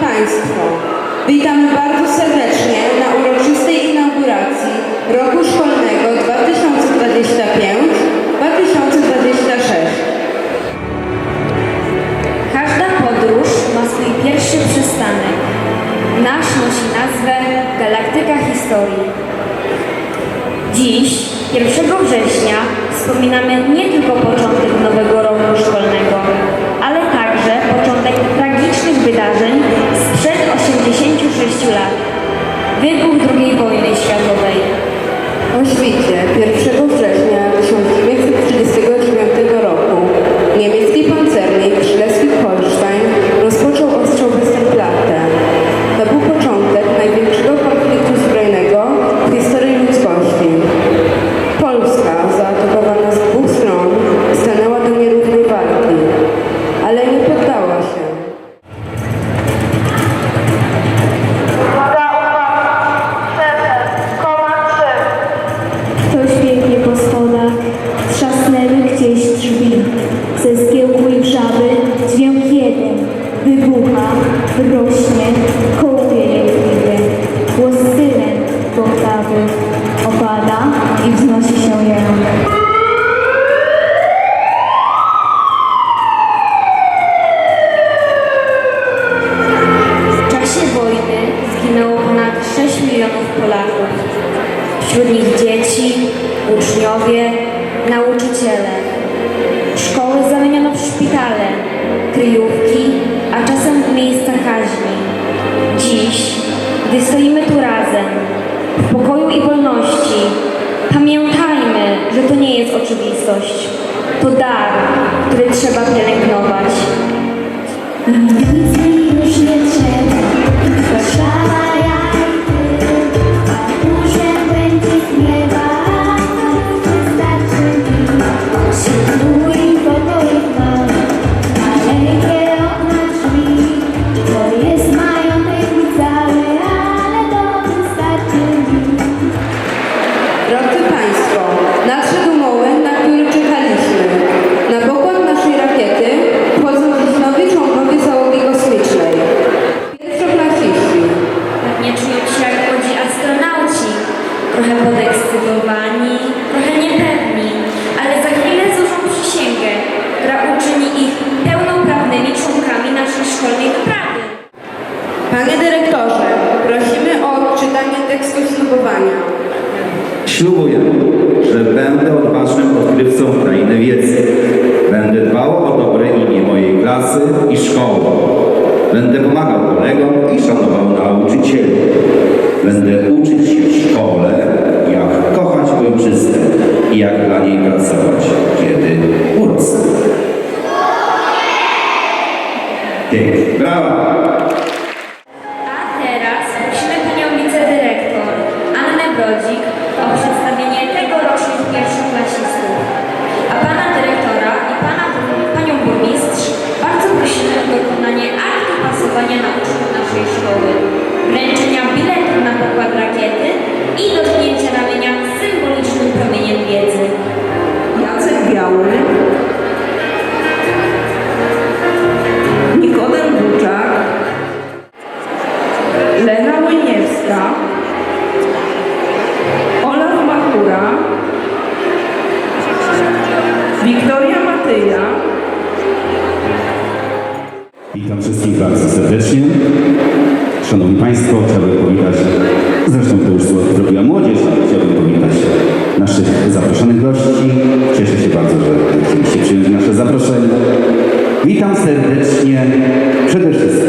Państwo, witamy bardzo serdecznie na uroczystej inauguracji roku szkolnego 2025-2026. Każda podróż ma swój pierwszy przystanek. Nasz nosi nazwę Galaktyka Historii. Dziś, 1 września, wspominamy nie tylko początek nowego roku szkolnego, Wybuch II wojny światowej. O świcie 1 rośnie. Głos syren gwałtawy opada i wznosi się jęk. W czasie wojny zginęło ponad 6 milionów Polaków. Wśród nich dzieci, uczniowie, Dziś, gdy stoimy tu razem, w pokoju i wolności, pamiętajmy, że to nie jest oczywistość. To dar, który trzeba pielęgnować. Nic mi już nie trzeba, Trochę podekscytowani, trochę niepewni, ale za chwilę złożą przysięgę, która uczyni ich pełnoprawnymi członkami naszej szkolnej wyprawy. Panie dyrektorze, prosimy o odczytanie tekstu ślubowania. Ślubuję, że będę odważnym odkrywcą krainy wiedzy. Będę dbał o dobre imię mojej klasy i szkoły. Będę pomagał kolegom i szanował nauczycieli. Będę uczyć się w szkole, jak kochać ojczyznę i jak dla niej pracować, kiedy urosnę. Pięknie, brawa! Państwo, chciałbym powitać, zresztą to już zrobiła młodzież, ale chciałbym powitać naszych zaproszonych gości. Cieszę się bardzo, że chcieliście przyjąć nasze zaproszenie. Witam serdecznie przede wszystkich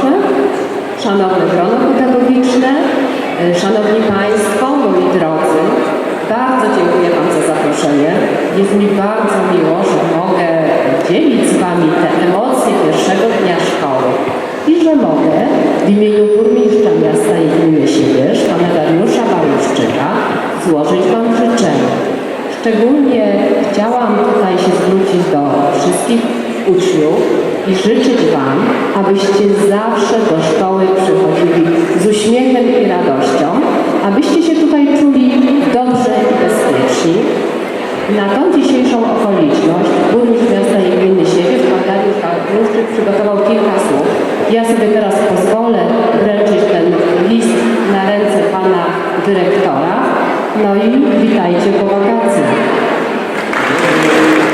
Dyrektorze, Szanowne grono pedagogiczne, e, Szanowni Państwo, moi drodzy, bardzo dziękuję Wam za zaproszenie. jest mi bardzo miło, że mogę dzielić z Wami te emocje pierwszego dnia szkoły i że mogę w imieniu burmistrza miasta i gminy Siewierz, pana Dariusza Bałuszczyka, złożyć Wam życzenia. Szczególnie chciałam tutaj się zwrócić do wszystkich uczniów i życzyć Wam, abyście zawsze do szkoły przychodzili z uśmiechem i radością, abyście się tutaj czuli dobrze i bezpieczni. Na tą dzisiejszą okoliczność burmistrz miasta i gminy Siewierz, pan Dariusz Kałuszczyk przygotował kilka słów. Ja sobie teraz pozwolę wręczyć ten list na ręce pana dyrektora. No i witajcie po wakacjach.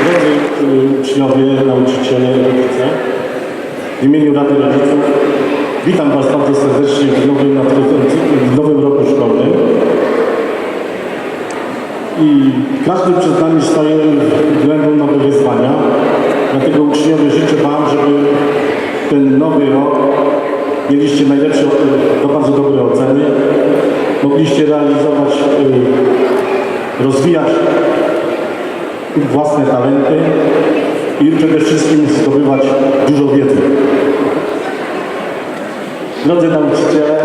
Drodzy y, uczniowie, nauczyciele, rodzice, w imieniu Rady Rodziców witam Was bardzo serdecznie w nowym, w nowym roku szkolnym. I każdy przed nami staje względem nowe wyzwania. Dlatego uczniowie życzę Wam, żeby ten nowy rok mieliście najlepsze, talenty i przede wszystkim zdobywać dużo wiedzy. Drodzy nauczyciele,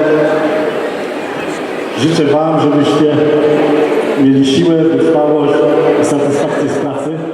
życzę Wam, żebyście mieli siłę, wytrwałość i satysfakcję z pracy.